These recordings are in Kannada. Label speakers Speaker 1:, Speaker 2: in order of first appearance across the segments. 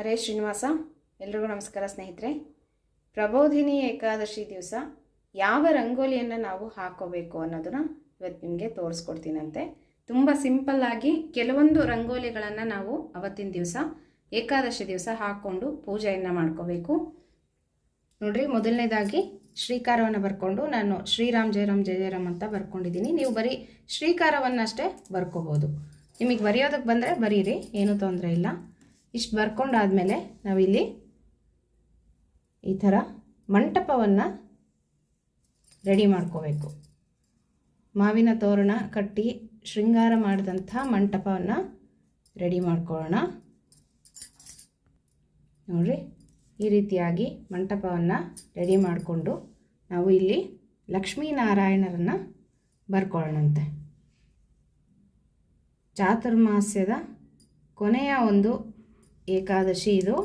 Speaker 1: ಹರೇ ಶ್ರೀನಿವಾಸ, ಎಲ್ರಿಗೂ ನಮಸ್ಕಾರ ಸ್ನೇಹಿತರೆ. ಪ್ರಬೋಧಿನಿ ಏಕಾದಶಿ ದಿವಸ ಯಾವ ರಂಗೋಲಿಯನ್ನು ನಾವು ಹಾಕೋಬೇಕು ಅನ್ನೋದನ್ನ ಇವತ್ತು ನಿಮಗೆ ತೋರಿಸ್ಕೊಡ್ತೀನಂತೆ. ತುಂಬ ಸಿಂಪಲ್ ಆಗಿ ಕೆಲವೊಂದು ರಂಗೋಲಿಗಳನ್ನು ನಾವು ಅವತ್ತಿನ ದಿವಸ, ಏಕಾದಶಿ ದಿವಸ ಹಾಕ್ಕೊಂಡು ಪೂಜೆಯನ್ನು ಮಾಡ್ಕೋಬೇಕು. ನೋಡ್ರಿ, ಮೊದಲನೇದಾಗಿ ಶ್ರೀಕಾರವನ್ನು ಬರ್ಕೊಂಡು ನಾನು ಶ್ರೀರಾಮ್ ಜಯರಾಮ್ ಜಯ ಜಯರಾಮ್ ಅಂತ ಬರ್ಕೊಂಡಿದ್ದೀನಿ ನೀವು ಬರೀ ಶ್ರೀಕಾರವನ್ನಷ್ಟೇ ಬರ್ಕೋಬೋದು. ನಿಮಗೆ ಬರೆಯೋದಕ್ಕೆ ಬಂದರೆ ಬರೀರಿ, ಏನೂ ತೊಂದರೆ ಇಲ್ಲ. ಇಷ್ಟು ಬರ್ಕೊಂಡಾದಮೇಲೆ ನಾವಿಲ್ಲಿ ಈ ಥರ ಮಂಟಪವನ್ನು ರೆಡಿ ಮಾಡ್ಕೋಬೇಕು. ಮಾವಿನ ತೋರಣ ಕಟ್ಟಿ ಶೃಂಗಾರ ಮಾಡಿದಂಥ ಮಂಟಪವನ್ನು ರೆಡಿ ಮಾಡ್ಕೊಳ್ಳೋಣ. ನೋಡ್ರಿ, ಈ ರೀತಿಯಾಗಿ ಮಂಟಪವನ್ನು ರೆಡಿ ಮಾಡಿಕೊಂಡು ನಾವು ಇಲ್ಲಿ ಲಕ್ಷ್ಮೀನಾರಾಯಣರನ್ನು ಬರ್ಕೊಳ್ಳೋಣಂತೆ. ಚಾತುರ್ಮಾಸ್ಯದ ಕೊನೆಯ ಒಂದು ಏಕಾದಶಿ ಇದು.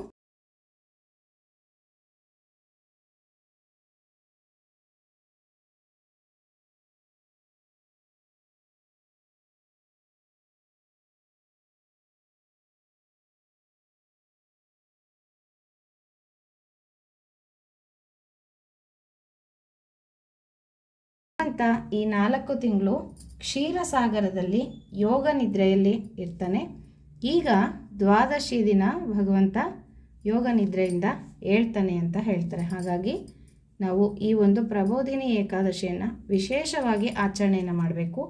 Speaker 1: ಅಂತ ಈ ನಾಲ್ಕು ತಿಂಗಳು ಕ್ಷೀರಸಾಗರದಲ್ಲಿ ಯೋಗ ನಿದ್ರೆಯಲ್ಲಿ ಇರ್ತಾನೆ. ಈಗ ದ್ವಾದಶಿ ದಿನ ಭಗವಂತ ಯೋಗ ನಿದ್ರೆಯಿಂದ ಹೇಳ್ತಾನೆ ಅಂತ ಹೇಳ್ತಾರೆ. ಹಾಗಾಗಿ ನಾವು ಈ ಒಂದು ಪ್ರಬೋಧಿನಿ ಏಕಾದಶಿಯನ್ನು ವಿಶೇಷವಾಗಿ ಆಚರಣೆಯನ್ನು ಮಾಡಬೇಕು.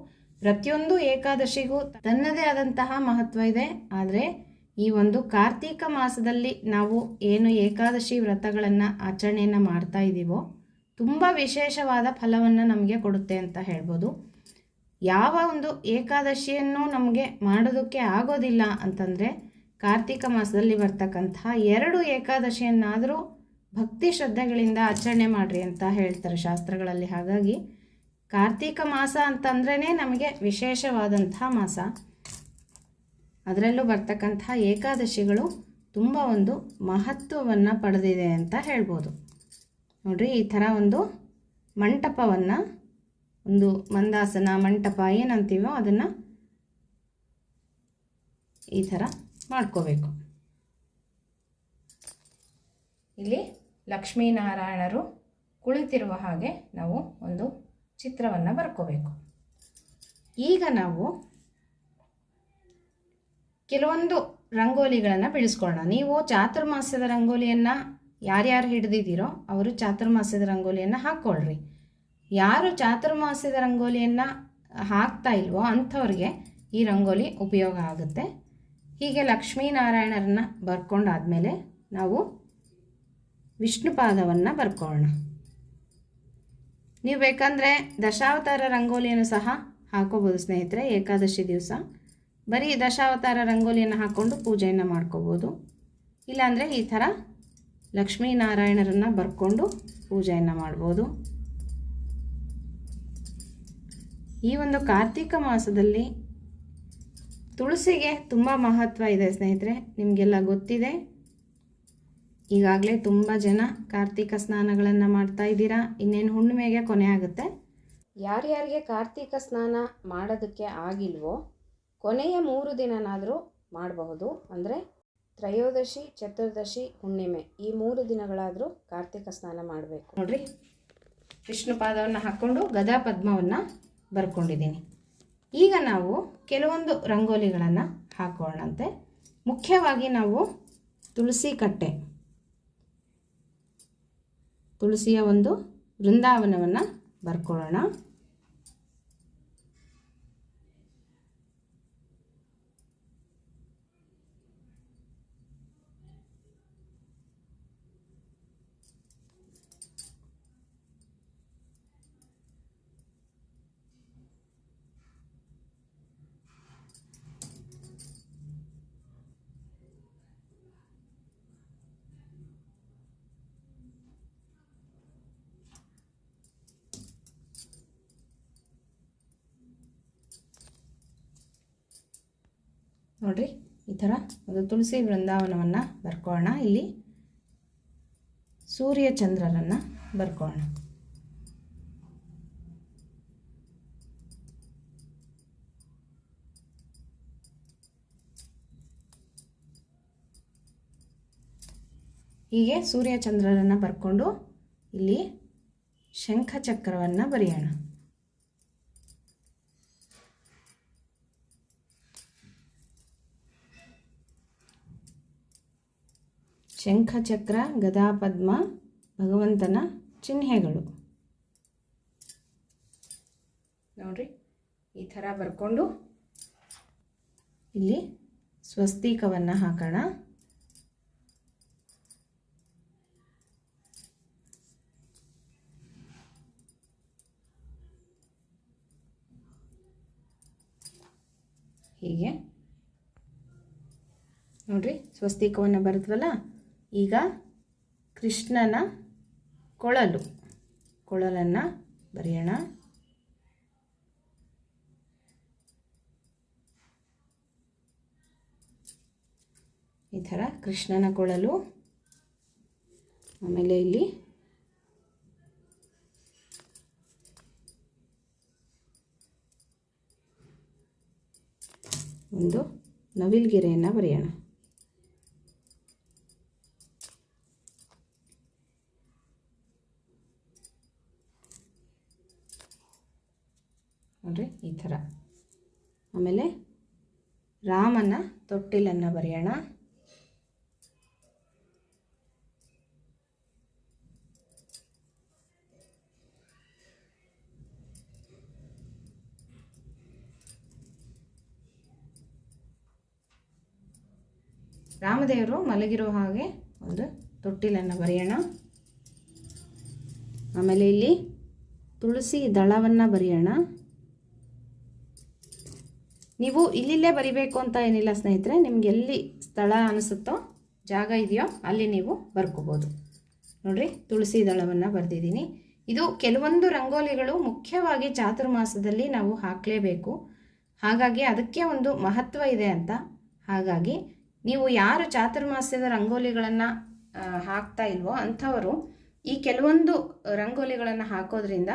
Speaker 1: ಪ್ರತಿಯೊಂದು ಏಕಾದಶಿಗೂ ತನ್ನದೇ ಆದಂತಹ ಮಹತ್ವ ಇದೆ. ಆದರೆ ಈ ಒಂದು ಕಾರ್ತೀಕ ಮಾಸದಲ್ಲಿ ನಾವು ಏನು ಏಕಾದಶಿ ವ್ರತಗಳನ್ನು ಆಚರಣೆಯನ್ನು ಮಾಡ್ತಾ ಇದ್ದೀವೋ ತುಂಬ ವಿಶೇಷವಾದ ಫಲವನ್ನು ನಮಗೆ ಕೊಡುತ್ತೆ ಅಂತ ಹೇಳ್ಬೋದು. ಯಾವ ಒಂದು ಏಕಾದಶಿಯನ್ನು ನಮಗೆ ಮಾಡೋದಕ್ಕೆ ಆಗೋದಿಲ್ಲ ಅಂತಂದರೆ ಕಾರ್ತಿಕ ಮಾಸದಲ್ಲಿ ಬರ್ತಕ್ಕಂತಹ ಎರಡು ಏಕಾದಶಿಯನ್ನಾದರೂ ಭಕ್ತಿ ಶ್ರದ್ಧೆಗಳಿಂದ ಆಚರಣೆ ಮಾಡಿರಿ ಅಂತ ಹೇಳ್ತಾರೆ ಶಾಸ್ತ್ರಗಳಲ್ಲಿ. ಹಾಗಾಗಿ ಕಾರ್ತಿಕ ಮಾಸ ಅಂತಂದ್ರೇ ನಮಗೆ ವಿಶೇಷವಾದಂಥ ಮಾಸ. ಅದರಲ್ಲೂ ಬರ್ತಕ್ಕಂತಹ ಏಕಾದಶಿಗಳು ತುಂಬ ಒಂದು ಮಹತ್ವವನ್ನು ಪಡೆದಿದೆ ಅಂತ ಹೇಳ್ಬೋದು. ನೋಡಿರಿ, ಈ ಥರ ಒಂದು ಮಂಟಪವನ್ನು, ಒಂದು ಮಂದಾಸನ ಮಂಟಪ ಏನಂತೀವೋ ಅದನ್ನು ಈ ಥರ ಮಾಡ್ಕೋಬೇಕು. ಇಲ್ಲಿ ಲಕ್ಷ್ಮೀನಾರಾಯಣರು ಕುಳಿತಿರುವ ಹಾಗೆ ನಾವು ಒಂದು ಚಿತ್ರವನ್ನು ಬರ್ಕೋಬೇಕು. ಈಗ ನಾವು ಕೆಲವೊಂದು ರಂಗೋಲಿಗಳನ್ನು ಬಿಡಿಸ್ಕೊಳ್ಳೋಣ. ನೀವು ಚಾತುರ್ಮಾಸ್ಯದ ರಂಗೋಲಿಯನ್ನು ಯಾರ್ಯಾರು ಹಿಡಿದಿದ್ದೀರೋ ಅವರು ಚಾತುರ್ಮಾಸ್ಯದ ರಂಗೋಲಿಯನ್ನು ಹಾಕ್ಕೊಳ್ರಿ. ಯಾರು ಚಾತುರ್ಮಾಸ್ಯದ ರಂಗೋಲಿಯನ್ನು ಹಾಕ್ತಾ ಇಲ್ವೋ ಅಂಥವ್ರಿಗೆ ಈ ರಂಗೋಲಿ ಉಪಯೋಗ ಆಗುತ್ತೆ. ಹೀಗೆ ಲಕ್ಷ್ಮೀನಾರಾಯಣರನ್ನ ಬರ್ಕೊಂಡಾದಮೇಲೆ ನಾವು ವಿಷ್ಣುಪಾದವನ್ನು ಬರ್ಕೊಳ್ಳೋಣ. ನೀವು ಬೇಕಂದರೆ ದಶಾವತಾರ ರಂಗೋಲಿಯನ್ನು ಸಹ ಹಾಕೋಬೋದು ಸ್ನೇಹಿತರೆ, ಏಕಾದಶಿ ದಿವಸ. ಬರೀ ದಶಾವತಾರ ರಂಗೋಲಿಯನ್ನು ಹಾಕ್ಕೊಂಡು ಪೂಜೆಯನ್ನು ಮಾಡ್ಕೋಬೋದು. ಇಲ್ಲಾಂದರೆ ಈ ಥರ ಲಕ್ಷ್ಮೀನಾರಾಯಣರನ್ನು ಬರ್ಕೊಂಡು ಪೂಜೆಯನ್ನು ಮಾಡ್ಬೋದು. ಈ ಒಂದು ಕಾರ್ತಿಕ ಮಾಸದಲ್ಲಿ ತುಳಸಿಗೆ ತುಂಬ ಮಹತ್ವ ಇದೆ, ಸ್ನೇಹಿತರೆ. ನಿಮಗೆಲ್ಲ ಗೊತ್ತಿದೆ. ಈಗಾಗಲೇ ತುಂಬ ಜನ ಕಾರ್ತಿಕ ಸ್ನಾನಗಳನ್ನು ಮಾಡ್ತಾ ಇದ್ದೀರಾ. ಇನ್ನೇನು ಹುಣ್ಣಿಮೆಗೆ ಕೊನೆ ಆಗುತ್ತೆ. ಯಾರ್ಯಾರಿಗೆ ಕಾರ್ತಿಕ ಸ್ನಾನ ಮಾಡೋದಕ್ಕೆ ಆಗಿಲ್ವೋ, ಕೊನೆಯ ಮೂರು ದಿನನಾದರೂ ಮಾಡಬಹುದು. ಅಂದರೆ ತ್ರಯೋದಶಿ, ಚತುರ್ದಶಿ, ಹುಣ್ಣಿಮೆ, ಈ ಮೂರು ದಿನಗಳಾದರೂ ಕಾರ್ತಿಕ ಸ್ನಾನ ಮಾಡಬೇಕು. ನೋಡಿರಿ. ವಿಷ್ಣು ಪಾದವನ್ನು ಹಾಕ್ಕೊಂಡು ಗದಾ ಪದ್ಮವನ್ನು ಬರ್ಕೊಂಡಿದ್ದೀನಿ. ಈಗ ನಾವು ಕೆಲವೊಂದು ರಂಗೋಲಿಗಳನ್ನು ಹಾಕೋಣಂತೆ ಮುಖ್ಯವಾಗಿ ನಾವು ತುಳಸಿ ಕಟ್ಟೆ. ತುಳಸಿಯ ಒಂದು ವೃಂದಾವನವನ್ನು ಬರ್ಕೊಳ್ಳೋಣ. ನೋಡ್ರಿ, ಈ ಥರ ಒಂದು ತುಳಸಿ ವೃಂದಾವನವನ್ನು ಬರ್ಕೋಣ. ಇಲ್ಲಿ ಸೂರ್ಯ ಚಂದ್ರರನ್ನು ಬರ್ಕೊಳ್ಳೋಣ ಹೀಗೆ ಸೂರ್ಯಚಂದ್ರರನ್ನು ಬರ್ಕೊಂಡು ಇಲ್ಲಿ ಶಂಖಚಕ್ರವನ್ನು ಬರೆಯೋಣ. ಶಂಖಚಕ್ರ, ಗದಾಪದ್ಮ, ಭಗವಂತನ ಚಿಹ್ನೆಗಳು. ನೋಡ್ರಿ, ಈ ಥರ ಬರ್ಕೊಂಡು ಇಲ್ಲಿ ಸ್ವಸ್ತಿಕವನ್ನು ಹಾಕೋಣ. ಹೀಗೆ. ನೋಡ್ರಿ, ಸ್ವಸ್ತಿಕವನ್ನು ಬರೆದ್ವಲ್ಲ? ಈಗ ಕೃಷ್ಣನ ಕೊಳಲು. ಕೊಳಲನ್ನು ಬರೆಯೋಣ. ಈ ಥರ ಕೃಷ್ಣನ ಕೊಳಲು. ಆಮೇಲೆ ಇಲ್ಲಿ ಒಂದು ನವಿಲ್ಗೆರೆಯನ್ನು ಬರೆಯೋಣ ನೋಡ್ರಿ ಈ ಥರ ಆಮೇಲೆ ರಾಮನ ತೊಟ್ಟಿಲನ್ನು ಬರೆಯೋಣ. ರಾಮದೇವರು ಮಲಗಿರೋ ಹಾಗೆ ಒಂದು ತೊಟ್ಟಿಲನ್ನು ಬರೆಯೋಣ. ಆಮೇಲೆ ಇಲ್ಲಿ ತುಳಸಿ ದಳವನ್ನು ಬರೆಯೋಣ. ನೀವು ಇಲ್ಲಿಲ್ಲೇ ಬರಿಬೇಕು ಅಂತ ಏನಿಲ್ಲ ಸ್ನೇಹಿತರೆ, ನಿಮ್ಗೆ ಎಲ್ಲಿ ಸ್ಥಳ ಅನಿಸುತ್ತೋ ಜಾಗ ಇದೆಯೋ ಅಲ್ಲಿ ನೀವು ಬರ್ಕೋಬೋದು. ನೋಡ್ರಿ, ತುಳಸಿ ದಳವನ್ನು ಬರೆದಿದ್ದೀನಿ. ಇದು ಕೆಲವೊಂದು ರಂಗೋಲಿಗಳು ಮುಖ್ಯವಾಗಿ ಚಾತುರ್ಮಾಸದಲ್ಲಿ ನಾವು ಹಾಕಲೇಬೇಕು. ಹಾಗಾಗಿ ಅದಕ್ಕೆ ಒಂದು ಮಹತ್ವ ಇದೆ ಅಂತ. ಹಾಗಾಗಿ ನೀವು ಯಾರು ಚಾತುರ್ಮಾಸ್ಯದ ರಂಗೋಲಿಗಳನ್ನು ಹಾಕ್ತಾ ಇಲ್ವೋ ಅಂಥವರು ಈ ಕೆಲವೊಂದು ರಂಗೋಲಿಗಳನ್ನು ಹಾಕೋದ್ರಿಂದ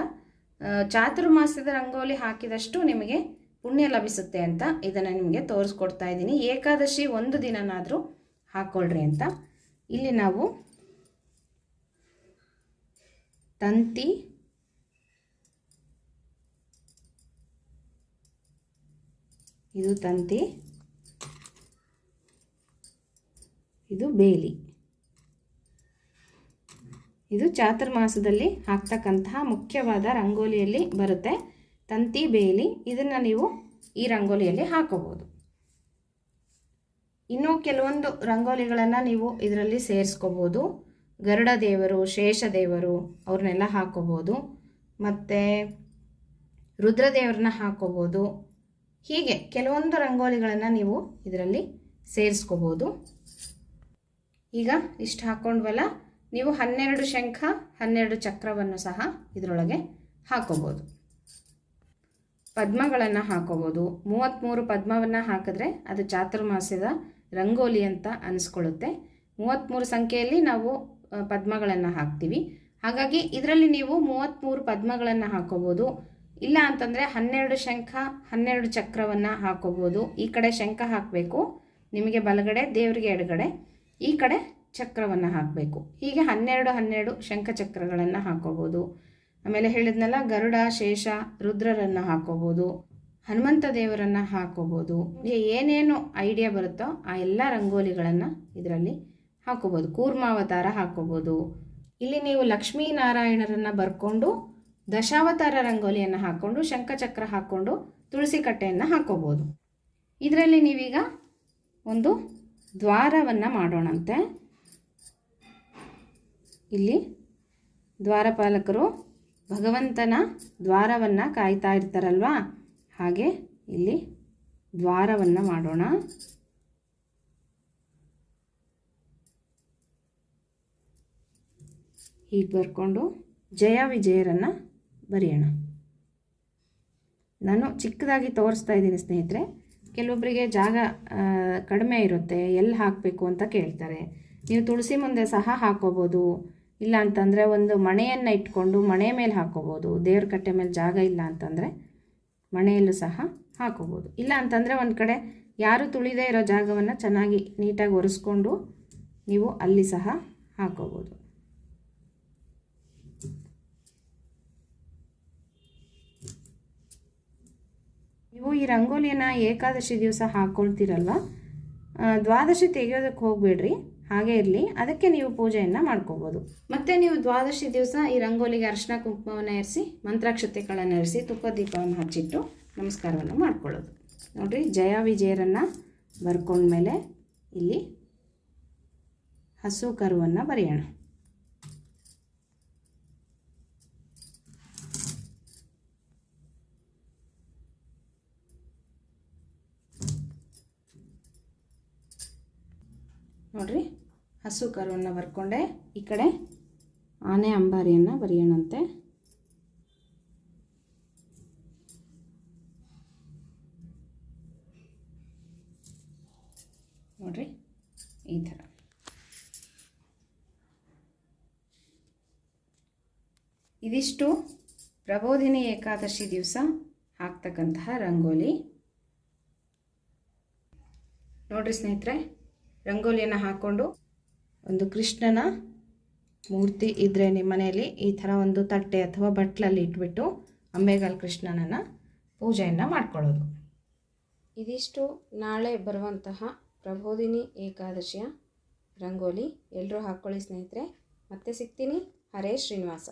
Speaker 1: ಚಾತುರ್ಮಾಸ್ಯದ ರಂಗೋಲಿ ಹಾಕಿದಷ್ಟು ನಿಮಗೆ ಪುಣ್ಯ ಲಭಿಸುತ್ತೆ ಅಂತ ಇದನ್ನು ನಿಮಗೆ ತೋರಿಸ್ಕೊಡ್ತಾ ಇದ್ದೀನಿ. ಏಕಾದಶಿ ಒಂದು ದಿನನಾದರೂ ಹಾಕ್ಕೊಳ್ರಿ ಅಂತ. ಇಲ್ಲಿ ನಾವು ತಂತಿ, ಇದು ತಂತಿ, ಇದು ಬೇಲಿ. ಇದು ಚಾತುರ್ಮಾಸದಲ್ಲಿ ಹಾಕ್ತಕ್ಕಂತಹ ಮುಖ್ಯವಾದ ರಂಗೋಲಿಯಲ್ಲಿ ಬರುತ್ತೆ. ತಂತಿ ಬೇಲಿ ಇದನ್ನು ನೀವು ಈ ರಂಗೋಲಿಯಲ್ಲಿ ಹಾಕೋಬೋದು. ಇನ್ನೂ ಕೆಲವೊಂದು ರಂಗೋಲಿಗಳನ್ನು ನೀವು ಇದರಲ್ಲಿ ಸೇರಿಸ್ಕೋಬೋದು. ಗರುಡ ದೇವರು, ಶೇಷ ದೇವರು ಅವ್ರನ್ನೆಲ್ಲ ಹಾಕೋಬೋದು. ಮತ್ತು ರುದ್ರದೇವ್ರನ್ನ ಹಾಕೋಬೋದು. ಹೀಗೆ ಕೆಲವೊಂದು ರಂಗೋಲಿಗಳನ್ನು ನೀವು ಇದರಲ್ಲಿ ಸೇರಿಸ್ಕೋಬೋದು. ಈಗ ಇಷ್ಟು ಹಾಕ್ಕೊಂಡ್ವಲ್ಲ ನೀವು ಹನ್ನೆರಡು ಶಂಖ, ಹನ್ನೆರಡು ಚಕ್ರವನ್ನು ಸಹ ಇದರೊಳಗೆ ಹಾಕೋಬೋದು. ಪದ್ಮಗಳನ್ನು ಹಾಕೋಬೋದು. ಮೂವತ್ತ್ಮೂರು ಪದ್ಮವನ್ನು ಹಾಕಿದ್ರೆ ಅದು ಚಾತುರ್ಮಾಸ್ಯದ ರಂಗೋಲಿ ಅಂತ ಅನಿಸ್ಕೊಳ್ಳುತ್ತೆ. ಮೂವತ್ತ್ಮೂರು ಸಂಖ್ಯೆಯಲ್ಲಿ ನಾವು ಪದ್ಮಗಳನ್ನು ಹಾಕ್ತೀವಿ. ಹಾಗಾಗಿ ಇದರಲ್ಲಿ ನೀವು ಮೂವತ್ತ್ಮೂರು ಪದ್ಮಗಳನ್ನು ಹಾಕೋಬೋದು. ಇಲ್ಲ ಅಂತಂದರೆ ಹನ್ನೆರಡು ಶಂಖ, ಹನ್ನೆರಡು ಚಕ್ರವನ್ನು ಹಾಕೋಬೋದು. ಈ ಕಡೆ ಶಂಖ ಹಾಕಬೇಕು. ನಿಮಗೆ ಬಲಗಡೆ, ದೇವರಿಗೆ ಎಡಗಡೆ, ಈ ಕಡೆ ಚಕ್ರವನ್ನು ಹಾಕಬೇಕು. ಹೀಗೆ ಹನ್ನೆರಡು ಹನ್ನೆರಡು ಶಂಖಚಕ್ರಗಳನ್ನು ಹಾಕೋಬೋದು. ಆಮೇಲೆ ಹೇಳಿದ್ನಲ್ಲ, ಗರುಡ, ಶೇಷ, ರುದ್ರರನ್ನು ಹಾಕೋಬೋದು, ಹನುಮಂತ ದೇವರನ್ನು ಹಾಕೋಬೋದು. ಏನೇನು ಐಡಿಯಾ ಬರುತ್ತೋ ಆ ಎಲ್ಲ ರಂಗೋಲಿಗಳನ್ನು ಇದರಲ್ಲಿ ಹಾಕೋಬೋದು. ಕೂರ್ಮಾವತಾರ ಹಾಕೋಬೋದು. ಇಲ್ಲಿ ನೀವು ಲಕ್ಷ್ಮೀನಾರಾಯಣರನ್ನು ಬರ್ಕೊಂಡು ದಶಾವತಾರ ರಂಗೋಲಿಯನ್ನು ಹಾಕ್ಕೊಂಡು ಶಂಖಚಕ್ರ ಹಾಕ್ಕೊಂಡು ತುಳಸಿ ಕಟ್ಟೆಯನ್ನು ಹಾಕೋಬೋದು. ಇದರಲ್ಲಿ ನೀವೀಗ ಒಂದು ದ್ವಾರವನ್ನು ಮಾಡೋಣಂತೆ. ಇಲ್ಲಿ ದ್ವಾರಪಾಲಕರು ಭಗವಂತನ ದ್ವಾರವನ್ನು ಕಾಯ್ತಾ ಇರ್ತಾರಲ್ವಾ? ಹಾಗೆ ಇಲ್ಲಿ ದ್ವಾರವನ್ನು ಮಾಡೋಣ. ಹೀಗೆ ಬರ್ಕೊಂಡು ಜಯ ವಿಜಯರನ್ನು ಬರೆಯೋಣ. ನಾನು ಚಿಕ್ಕದಾಗಿ ತೋರಿಸ್ತಾ ಇದ್ದೀನಿ ಸ್ನೇಹಿತರೆ ಕೆಲವೊಬ್ಬರಿಗೆ ಜಾಗ ಕಡಿಮೆ ಇರುತ್ತೆ ಎಲ್ಲಿ ಹಾಕಬೇಕು ಅಂತ ಕೇಳ್ತಾರೆ. ನೀವು ತುಳಸಿ ಮುಂದೆ ಸಹ ಹಾಕೋಬೋದು. ಇಲ್ಲ ಅಂತಂದರೆ ಒಂದು ಮಣೆಯನ್ನು ಇಟ್ಕೊಂಡು ಮಣೆ ಮೇಲೆ ಹಾಕೋಬೋದು. ದೇವ್ರ ಕಟ್ಟೆ ಮೇಲೆ ಜಾಗ ಇಲ್ಲ ಅಂತಂದರೆ ಮಣೆಯಲ್ಲೂ ಸಹ ಹಾಕೋಬೋದು. ಇಲ್ಲ ಅಂತಂದರೆ ಒಂದು ಕಡೆ ಯಾರು ತುಳಿದೇ ಇರೋ ಜಾಗವನ್ನು ಚೆನ್ನಾಗಿ ನೀಟಾಗಿ ಒರೆಸ್ಕೊಂಡು ನೀವು ಅಲ್ಲಿ ಸಹ ಹಾಕೋಬೋದು. ನೀವು ಈ ರಂಗೋಲಿಯನ್ನು ಏಕಾದಶಿ ದಿವಸ ಹಾಕ್ಕೊಳ್ತೀರಲ್ವ ದ್ವಾದಶಿ ತೆಗೆಯೋದಕ್ಕೆ ಹೋಗಬೇಡ್ರಿ. ಹಾಗೆ ಇರಲಿ. ಅದಕ್ಕೆ ನೀವು ಪೂಜೆಯನ್ನು ಮಾಡ್ಕೋಬೋದು. ಮತ್ತು ನೀವು ದ್ವಾದಶಿ ದಿವಸ ಈ ರಂಗೋಲಿಗೆ ಅರಿಶಿನ ಕುಂಕುಮವನ್ನು ಇರಿಸಿ ಮಂತ್ರಾಕ್ಷತೆಗಳನ್ನು ಇರಿಸಿ ತುಪ್ಪ ದೀಪವನ್ನು ಹಚ್ಚಿಟ್ಟು ನಮಸ್ಕಾರವನ್ನು ಮಾಡ್ಕೊಳ್ಳೋದು. ನೋಡಿರಿ, ಜಯ ವಿಜಯರನ್ನು ಬರ್ಕೊಂಡ್ಮೇಲೆ ಇಲ್ಲಿ ಹಸು ಕರುವನ್ನು ಬರೆಯೋಣ ನೋಡ್ರಿ ಹಸು ಕರುವನ್ನು ಬರ್ಕೊಂಡೆ. ಈ ಕಡೆ ಆನೆ ಅಂಬಾರಿಯನ್ನು ಬರೆಯೋಣಂತೆ. ನೋಡ್ರಿ, ಈ ಥರ. ಇದಿಷ್ಟು ಪ್ರಬೋಧಿನಿ ಏಕಾದಶಿ ದಿವಸ ಹಾಕ್ತಕ್ಕಂತಹ ರಂಗೋಲಿ. ನೋಡ್ರಿ ಸ್ನೇಹಿತರೆ, ರಂಗೋಲಿಯನ್ನು ಹಾಕ್ಕೊಂಡು ಒಂದು ಕೃಷ್ಣನ ಮೂರ್ತಿ ಇದ್ದರೆ ನಿಮ್ಮ ಮನೆಯಲ್ಲಿ ಈ ಥರ ಒಂದು ತಟ್ಟೆ ಅಥವಾ ಬಟ್ಲಲ್ಲಿ ಇಟ್ಬಿಟ್ಟು ಅಂಬೆಗಾಲ್ ಕೃಷ್ಣನನ್ನು ಪೂಜೆಯನ್ನು ಮಾಡ್ಕೊಳ್ಳೋದು. ಇದಿಷ್ಟು ನಾಳೆ ಬರುವಂತಹ ಪ್ರಬೋಧಿನಿ ಏಕಾದಶಿಯ ರಂಗೋಲಿ ಎಲ್ಲರೂ ಹಾಕ್ಕೊಳ್ಳಿ ಸ್ನೇಹಿತರೆ. ಮತ್ತೆ ಸಿಗ್ತೀನಿ. ಹರೇ ಶ್ರೀನಿವಾಸ.